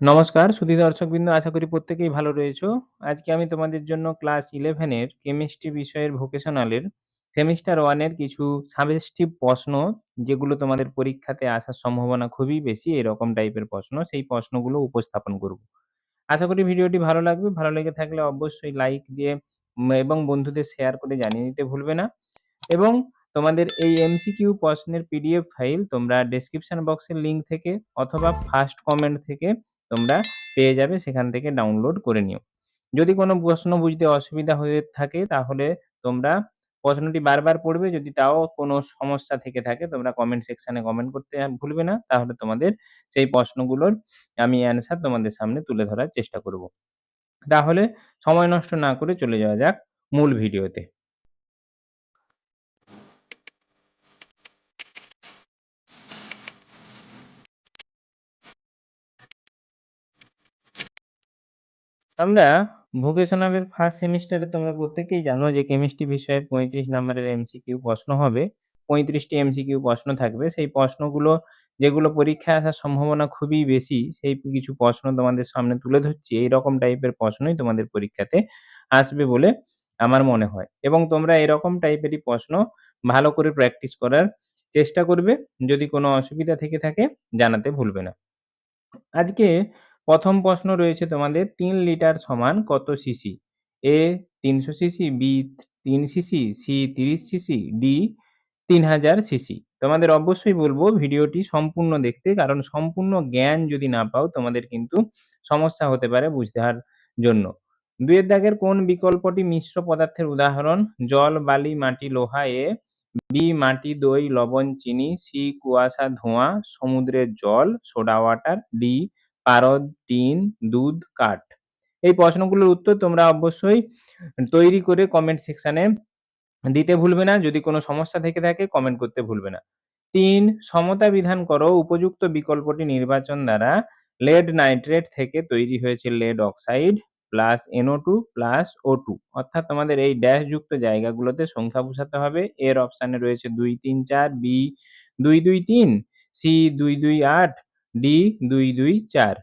নমস্কার সুধী দর্শকবৃন্দ আশা করি প্রত্যেকেই ভালো রয়েছো। আজকে আমি তোমাদের জন্য ক্লাস ইলেভেনের কেমিস্ট্রি বিষয়ের ভোকেশনালের সেমিস্টার ওয়ানের কিছু সাজেস্টিভ প্রশ্ন যেগুলো তোমাদের পরীক্ষাতে আসার সম্ভাবনা খুবই বেশি এরকম টাইপের প্রশ্ন, সেই প্রশ্নগুলো উপস্থাপন করব। আশা করি ভিডিওটি ভালো লাগবে। ভালো লেগে থাকলে অবশ্যই লাইক দিয়ে এবং বন্ধুদের শেয়ার করে জানিয়ে দিতে ভুলবে না এবং তোমাদের এই এমসিকিউ প্রশ্নের পিডিএফ ফাইল তোমরা ডেসক্রিপশন বক্সের লিঙ্ক থেকে অথবা ফার্স্ট কমেন্ট থেকে তোমরা পেয়ে যাবে, সেখান থেকে ডাউনলোড করে নিও। যদি কোনো প্রশ্ন বুঝতে অসুবিধা হয়ে থাকে, তাহলে তোমরা প্রশ্নটি বারবার পড়বে যদি তাও কোনো সমস্যা থেকে থাকে, তোমরা কমেন্ট সেকশনে কমেন্ট করতে ভুলবে না। তাহলে তোমাদের সেই প্রশ্নগুলোর আমি অ্যান্সার তোমাদের সামনে তুলে ধরার চেষ্টা করব। তাহলে সময় নষ্ট না করে চলে যাওয়া যাক মূল ভিডিওতে। আমরা ভোকেশনালের ফার্স্ট সেমিস্টারে তোমরা প্রত্যেকেই জানো যে কেমিস্ট্রি বিষয়ে ৩৫ নাম্বারের এমসিকিউ প্রশ্ন হবে। ৩৫ টি এমসিকিউ প্রশ্ন থাকবে। সেই প্রশ্নগুলো যেগুলো পরীক্ষায় আসার সম্ভাবনা খুবই বেশি, সেই কিছু প্রশ্ন তোমাদের সামনে তুলে ধরছি। এইরকম টাইপের প্রশ্নই তোমাদের পরীক্ষাতে আসবে বলে আমার মনে হয় এবং তোমরা এরকম টাইপেরই প্রশ্ন ভালো করে প্র্যাকটিস করার চেষ্টা করবে। যদি কোনো অসুবিধা থেকে থাকে জানাতে ভুলবে না। আজকে ১ম প্রশ্ন রয়েছে তোমাদের ৩ লিটার সমান কত cc? A ৩০০ cc, B ৩ cc, C ৩০ cc, D ৩০০০ cc. তোমাদের অবশ্যই বলব ভিডিওটি সম্পূর্ণ দেখতে কারণ সম্পূর্ণ জ্ঞান যদি না পাও তোমাদের কিন্তু সমস্যা হতে পারে বুঝার জন্য। ২ এর দাগের কোন বিকল্পটি মিশ্র পদার্থের উদাহরণ? জল, বালি, মাটি, লোহা এ, বি মাটি, দই, লবণ, চিনি, সি কুয়াশা, ধোঁয়া, সমুদ্রের জল, সোডা ওয়াটার, ডি পারদ, টিন, দুধ, কাঠ। এই প্রশ্নগুলোর উত্তর তোমরা অবশ্যই তৈরি করে কমেন্ট সেকশনে দিতে ভুলবে না। যদি কোনো সমস্যা থেকে থাকে কমেন্ট করতে ভুলবে না। তিন সমতা বিধান করো উপযুক্ত বিকল্পটি নির্বাচন দ্বারা লেড নাইট্রেট থেকে তৈরি হয়েছে lead oxide plus NO two plus O two অর্থাৎ তোমাদের এই ড্যাশ যুক্ত জায়গাগুলোতে সংখ্যা বসাতে হবে। এর অপশানে রয়েছে ২, ৩, ৪, বি ২, ২, ৩, সি ২, ২, ৮, ডি ২, ২, ৪।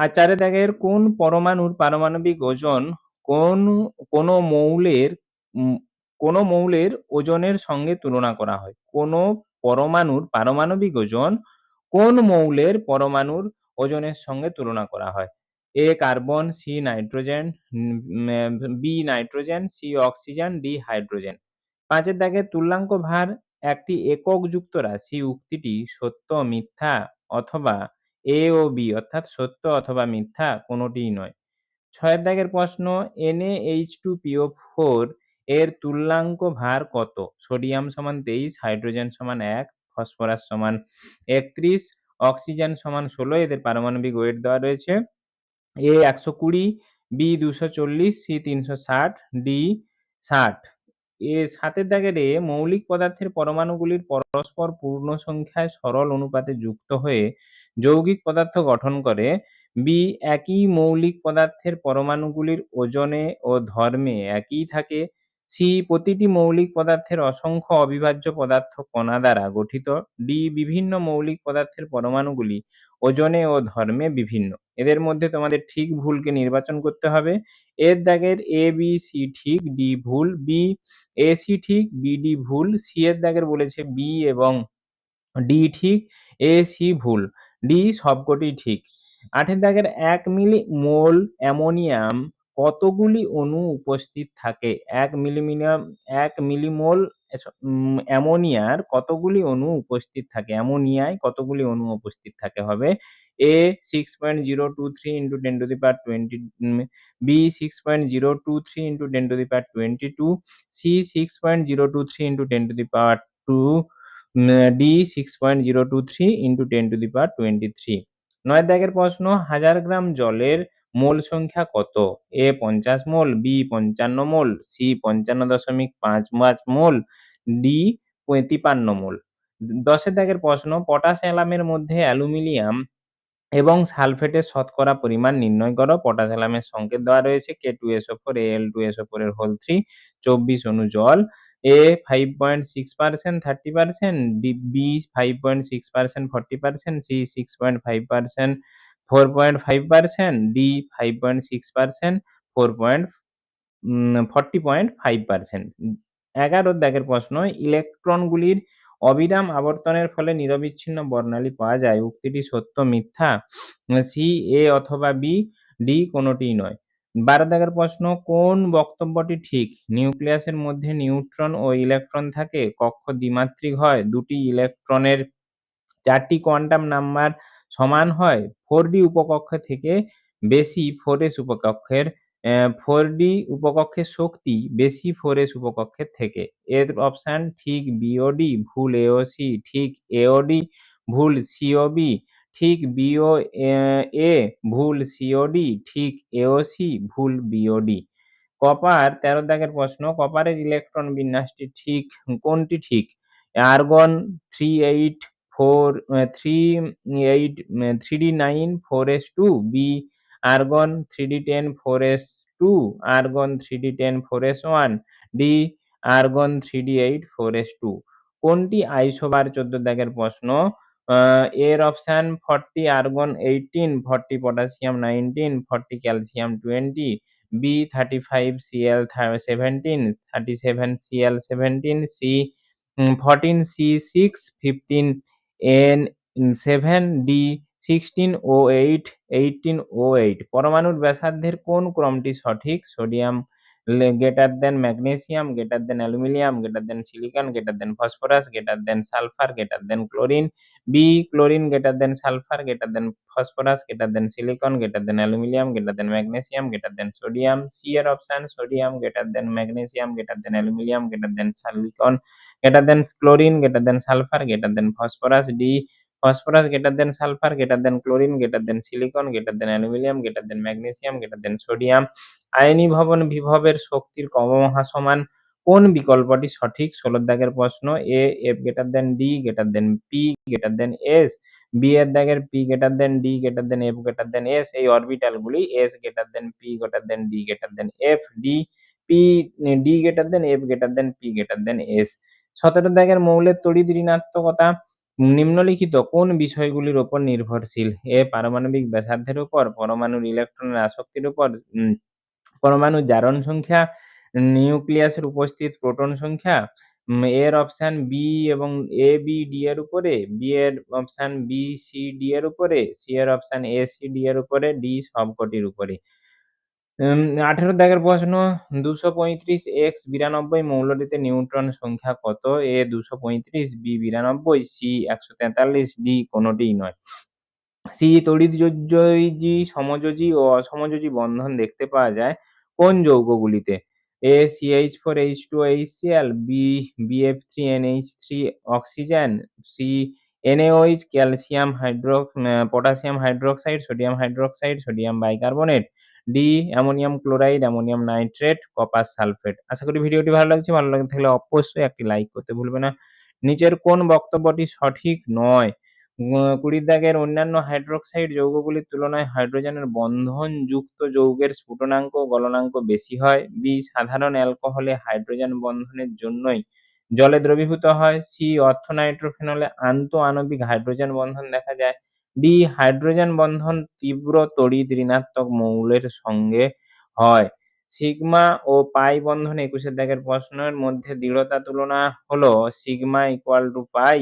আর ৪ এর দাগের কোন পরমাণুর পারমাণবিক ওজন কোন কোন মৌলের কোন মৌলের ওজনের সঙ্গে তুলনা করা হয়? কোন পরমাণুর পারমাণবিক ওজন কোন মৌলের পরমাণুর ওজনের সঙ্গে তুলনা করা হয়? A carbon, C nitrogen, B nitrogen, C oxygen, D hydrogen. ৫ এর দাগের তুল্যাঙ্ক ভার একটি এককযুক্ত রাশি উক্তিটি সত্য, মিথ্যা অথবা এ ও বি অর্থাৎ সত্য অথবা মিথ্যা কোনটিই নয়। ৬ এর দাগের প্রশ্ন Na2PO4 এর তুল্যাঙ্ক ভার কত? সোডিয়াম সমান ২৩, হাইড্রোজেন সমান ১, ফসফরাস সমান ৩১, অক্সিজেন সমান ১৬ এদের পারমাণবিক ওয়েট দেওয়া রয়েছে। A ১২০, B ২৪০, C ৩৬০, D ৬০। এ ৭ এর দাগের এ মৌলিক পদার্থের পরমাণুগুলির পরস্পর পূর্ণ সংখ্যায় সরল অনুপাতে যুক্ত হয়ে যৌগিক পদার্থ গঠন করে। বি, একই মৌলিক পদার্থের পরমাণুগুলির ওজনে ও ধর্মে একই থাকে। সি প্রতিটি মৌলিক পদার্থের অসংখ্য অবিভাজ্য পদার্থ কণা দ্বারা গঠিত। ডি বিভিন্ন মৌলিক পদার্থের পরমাণুগুলি ওজনে ও ধর্মে বিভিন্ন। এদের মধ্যে তোমাদের ঠিক ভুলকে নির্বাচন করতে হবে। এর দাগের এ, বি, সি ঠিক, ডি ভুল, বি, এ, সি ঠিক, বি, ডি ভুল, সি এর দাগের বলেছে বি এবং ডি ঠিক, এ, সি ভুল, ডি সবকটি ঠিক। ৮ এর দাগের এক মিলি মোল অ্যামোনিয়াম কতগুলি অণু উপস্থিত থাকে? এক মিলিমিনাম এক মিলিমোল অ্যামোনিয়ার কতগুলি অণু উপস্থিত থাকে? অ্যামোনিয়ায় কতগুলি অণু উপস্থিত থাকে হবে? A 6.023 into 10 to the power 20 twenty B 6.023 into 10 to the power 22 C 6.023 into 10 to the power 2 two D 6.023 into 10 to the power 23 ৯ দাগের প্রশ্ন, হাজার গ্রাম জলের মোল সংখ্যা কত? A ৫০ mole, B ৫৫ mole, C ৫৫.৫৫ mole, D ৫৩ mole. ১০ এর দাগের প্রশ্ন potash অ্যালামের মধ্যে অ্যালুমিনিয়াম এবং সালফেটের শতকরা পরিমাণ নির্ণয় করো। পটাশ অ্যালামের সংকেত দেওয়া রয়েছে K2SO4 Al2SO4 এর হোল 3 ২৪ অণু জল। A 5.6% 30%, D B 5.6% 40%, C 6.5% four point five percent D five point six percent four point forty point five percent এগারো দাগের প্রশ্ন ইলেকট্রনগুলির অবিরাম আবর্তনের ফলে নিরবিচ্ছিন্ন বর্ণালী পাওয়া যায়। উক্তিটি সত্য, মিথ্যা সি এ অথবা বি ডি কোনোটিই নয়। বারো দাগের প্রশ্ন, কোন বক্তব্যটি ঠিক? নিউক্লিয়াসের মধ্যে নিউট্রন ও ইলেকট্রন থাকে? কক্ষ দ্বিমাত্রিক হয়। দুটি ইলেকট্রনের চারটি কোয়ান্টাম নাম্বার সমান হয় ফোর ডি উপকক্ষ থেকে বেশি ফোর এস উপকক্ষের ফোর ডি উপকক্ষের শক্তি বেশি ফোর এস উপকক্ষের থেকে। এর অপশান ঠিক বিওডি ভুল এওসি ঠিক এওডি ভুল সিওবি ঠিক বিও এ ভুল সিওডি ঠিক এওসি ভুল বিওডি কপার তেরো দাগের প্রশ্ন কপারের ইলেকট্রন বিন্যাসটি ঠিক কোনটি ঠিক? Argon three eight four three, eight three d nine, four s two, B, argon three d ten, four s two, argon three d ten, four s one, D, argon three d eight, four s two. কোনটি isobar চোদ্দ দাগের প্রশ্ন? এর option forty, argon eighteen, forty potassium nineteen, forty calcium twenty, B, thirty five CL seventeen, thirty seven CL seventeen, C fourteen C six, fifteen N seven D sixteen O eight eighteen O eight. পরমাণুর ব্যাসার্ধের কোন ক্রমটি সঠিক? Sodium greater than magnesium greater than aluminium greater than silicon greater than phosphorus greater than sulphur greater than chlorine B chlorine greater than sulphur greater than phosphorus greater than silicon greater than aluminium greater than magnesium greater than sodium C এর option sodium greater than magnesium greater than aluminium greater than silicon greater than chlorine greater than sulphur greater than phosphorus D phosphorus greater than sulphur greater than chlorine greater than silicon greater than aluminium greater than magnesium greater than sodium আয়নী ভবন বিভবের শক্তির ক্রমহাসমান কোন বিকল্পটি সঠিক ষোলো দাগের প্রশ্ন A f greater than d greater than p greater than s B এর দাগের p greater than d greater than f greater than s এই অরবিটাল গুলি s greater than p greater than d greater than f D p d greater than f greater than p greater than s সতেরো দাগের মৌলের তড়িৎ ঋণাত্মকতা নিম্নলিখিত কোন বিষয়গুলির উপর নির্ভরশীল? এ, পারমাণবিক ব্যাসার্ধের উপর, পরমাণুর ইলেকট্রনের আসক্তির উপর পরমাণু জারণ সংখ্যা, নিউক্লিয়াসের উপস্থিত প্রোটন সংখ্যা এর অপশান বি এবং এ বি ডি এর উপরে বি এর অপশান বি সি ডি এর উপরে সি এর অপশান এ সি ডি এর উপরে ডি সবকটির উপরে। আঠেরো দাগের প্রশ্ন, দুশো পঁয়ত্রিশ এক্স বিরানব্বই মৌলটিতে নিউট্রন সংখ্যা কত? এ দুশো পঁয়ত্রিশ, বি বিরানব্বই, সি একশো তেতাল্লিশ, ডি কোনোটিই নয়। সি তড়িৎযোজী সমযোজী ও অসমযোজী বন্ধন দেখতে পাওয়া যায় কোন যৌগগুলিতে? A, C H four H two H C L, B BF three N H three oxygen, C NAOH calcium hydro potassium hydroxide, sodium hydroxide, sodium bicarbonate D ammonium chloride, ammonium nitrate, copper sulphate. আশা করি ভিডিওটি ভালো লাগছে। ভালো লাগে থাকলে অবশ্যই একটি like করতে ভুলবে না। নিচের কোন বক্তব্যটি সঠিক নয়? কুড়ির দাগের অন্যান্য হাইড্রোক্সাইড যৌগগুলির তুলনায় হাইড্রোজেনের বন্ধনযুক্ত যৌগের স্ফুটনাঙ্ক গলনাঙ্ক বেশি হয়। বি সাধারণ অ্যালকোহলে হাইড্রোজেন বন্ধনের জন্যই জলে দ্রবীভূত হয়। সি অর্থনাইট্রোফেনলে আন্ত আণবিক হাইড্রোজেন বন্ধন দেখা যায়। ডি হাইড্রোজেন বন্ধন তীব্র তড়িৎ ঋণাত্মক মৌলের সঙ্গে হয়। সিগমা ও পাই বন্ধন একুশের দাগের প্রশ্নের মধ্যে দৃঢ়তা তুলনা হলো sigma equal to pi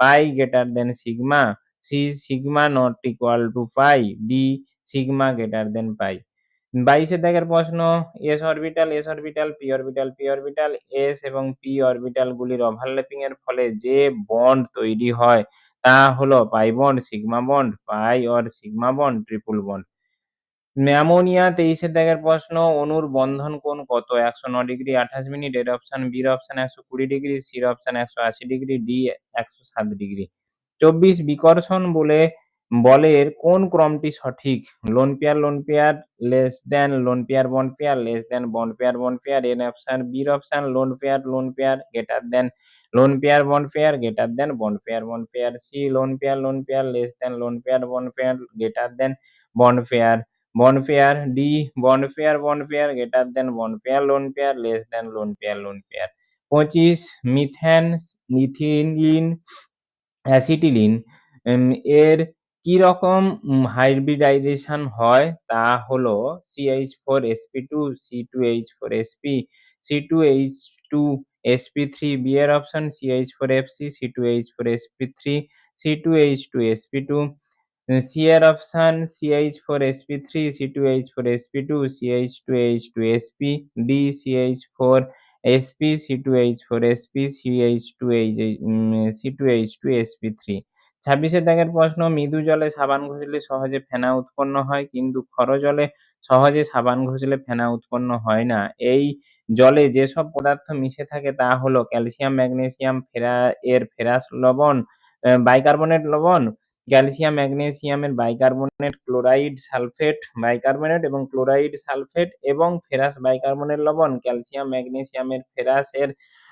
pi greater than sigma, C sigma not equal to pi, D sigma greater than pi. বাইশের দাগের প্রশ্ন S orbital S orbital P orbital P orbital S এবং পি অরবিটাল গুলির ওভারল্যাপিং এর ফলে যে bond তৈরি হয় তা হলো pi bond, sigma bond, pi or sigma bond, triple bond. Ammonia তেইশের দাগের প্রশ্ন, অনুর বন্ধন কোণ কত? একশো ন ডিগ্রি, আঠাশ মিনিট, এর অপশন বির অপশন একশো কুড়ি ডিগ্রি সির অপশন একশো আশি ডিগ্রি, ডি একশো সাত ডিগ্রি। চব্বিশ বিকর্ষণ বলে বলের কোন ক্রমটি সঠিক lone pair lone pair less than lone pair bond pair less than bond pair bond pair N option বির option lone pair lone pair greater than lone pair bond pair greater than bond pair bond pair C lone pair lone pair less than lone pair bond pair greater than bond pair bond pair D bond pair bond pair greater than bond pair lone pair less than lone pair lone pair পঁচিশ methane ethylene acetylene এর কি রকম hybridisation হয় তা হলো CH4sp2, C2H4sp, C2H2sp3 B এর option CH4fc, C2H4sp3, C2H2sp2 C এর অপশন CH4sp3, C2H4sp2, CH2H2sp, D CH4sp, C2H4sp, CH2H um C2H2sp3 ছাব্বিশের দাগের প্রশ্ন মৃদু জলে সাবান ঘষলে সহজে ফেনা উৎপন্ন হয় কিন্তু খর জলে সহজে সাবান ঘষলে ফেনা উৎপন্ন হয় না। এই জলে যেসব পদার্থ মিশে থাকে তা হলো ক্যালসিয়াম, ম্যাগনেসিয়াম, ফেরা এর ফেরাস লবণ, বাইকার্বনেট লবণ, ক্যালসিয়াম, ম্যাগনেসিয়ামের বাইকার্বনেট, ক্লোরাইড, সালফেট, বাইকার্বনেট এবং ক্লোরাইড, সালফেট এবং ফেরাস বাইকার্বনেট লবণ, ক্যালসিয়াম, ম্যাগনেসিয়ামের ফেরাসের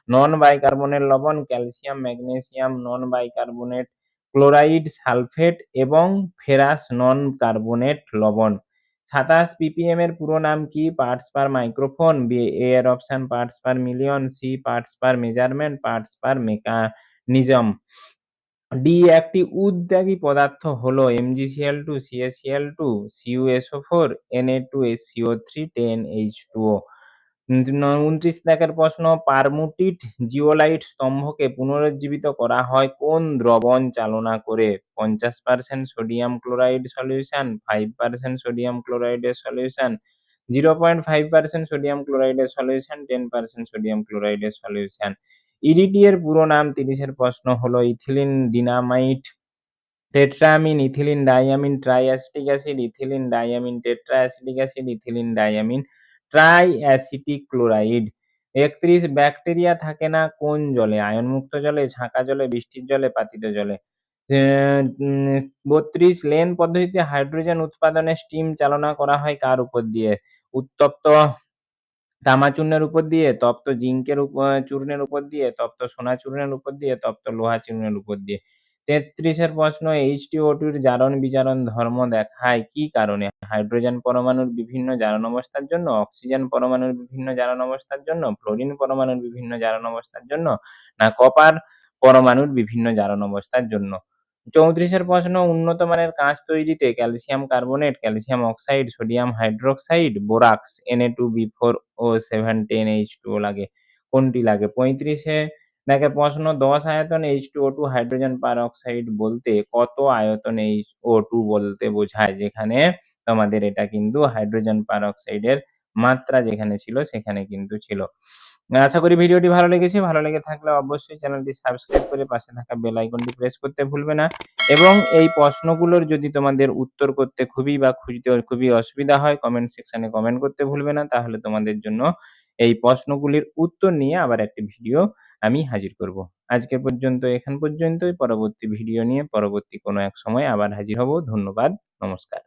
নন বাইকার্বনেট লবণ, calcium, magnesium, non bicarbonate, chloride, sulphate এবং ফেরাস নন কার্বনেট লবণ। সাতাশ ppm এর পুরো নাম কি? Parts per microphone, B A এর option parts per million, C parts per measurement, parts per mechanism. D একটি উদ্যাগী পদার্থ হলো MgCl2, CaCl2, CuSO4, Na2SCO3, 10H2O। উম ঊনত্রিশ দাগের প্রশ্ন পারমুটিট জিওলাইট স্তম্ভকে পুনরুজ্জীবিত করা হয় কোন দ্রবণ চালনা করে? পঞ্চাশ percent sodium chloride solution, five percent sodium ক্লোরাইডের solution, zero point five percent sodium ক্লোরাইডের solution, ten percent sodium ক্লোরাইডের সলিউশন। ইডিটি এর পুরো নাম তিরিশের প্রশ্ন হলো ethylene dynamite, tetramine, ethylene diamine triacetic acid, ethylene diamine tetraacetic acid, ethylene diamine triacetic chloride. একত্রিশ bacteria থাকে না কোন জলে? আয়নমুক্ত জলে, ছাঁকা জলে, বৃষ্টির জলে, পাতিত জলে। বত্রিশ লেন পদ্ধতিতে হাইড্রোজেন উৎপাদনে স্টিম চালনা করা হয় কার উপর দিয়ে? উত্তপ্ত তামা চূর্ণের উপর দিয়ে, তপ্ত জিঙ্কের চূর্ণের উপর দিয়ে, তপ্ত সোনা চূর্ণের উপর দিয়ে, তপ্ত লোহা চূর্ণের উপর দিয়ে। তেত্রিশের প্রশ্ন H2O2 এর জারণ বিজারণ ধর্ম দেখায় কি কারণে? হাইড্রোজেন পরমাণুর বিভিন্ন জারণ অবস্থার জন্য, অক্সিজেন পরমাণুর বিভিন্ন জারণ অবস্থার জন্য, ফ্লোরিন পরমাণুর বিভিন্ন জারণ অবস্থার জন্য, না কপার পরমাণুর বিভিন্ন জারণ অবস্থার জন্য। চৌত্রিশের প্রশ্ন উন্নত মানের কাঁচ তৈরিতে calcium carbonate, calcium oxide, sodium hydroxide, borax, Na2B4O7 10H2O লাগে। কোনটি লাগে? পঁয়ত্রিশে দেখে প্রশ্ন দশ আয়তন H2O2 হাইড্রোজেন পারঅক্সাইড বলতে কত আয়তন এইচ ও টু বলতে বোঝায়? যেখানে তোমাদের এটা কিন্তু হাইড্রোজেন পারঅক্সাইডের মাত্রা যেখানে ছিল, সেখানে কিন্তু ছিল। আশা করি ভিডিওটি ভালো লেগেছে। ভালো লেগে থাকলে অবশ্যই চ্যানেলটি সাবস্ক্রাইব করে পাশে থাকা বেল আইকনটি প্রেস করতে ভুলবে না এবং এই প্রশ্নগুলোর যদি তোমাদের উত্তর করতে খুবই বা খুঁজতে খুবই অসুবিধা হয় কমেন্ট সেকশনে কমেন্ট করতে ভুলবে না। তাহলে তোমাদের জন্য এই প্রশ্নগুলির উত্তর নিয়ে আবার একটি ভিডিও আমি হাজির করব। আজকে পর্যন্ত, এখান পর্যন্তই। পরবর্তী ভিডিও নিয়ে, পরবর্তী কোনো এক সময় আবার হাজির হব। ধন্যবাদ। নমস্কার।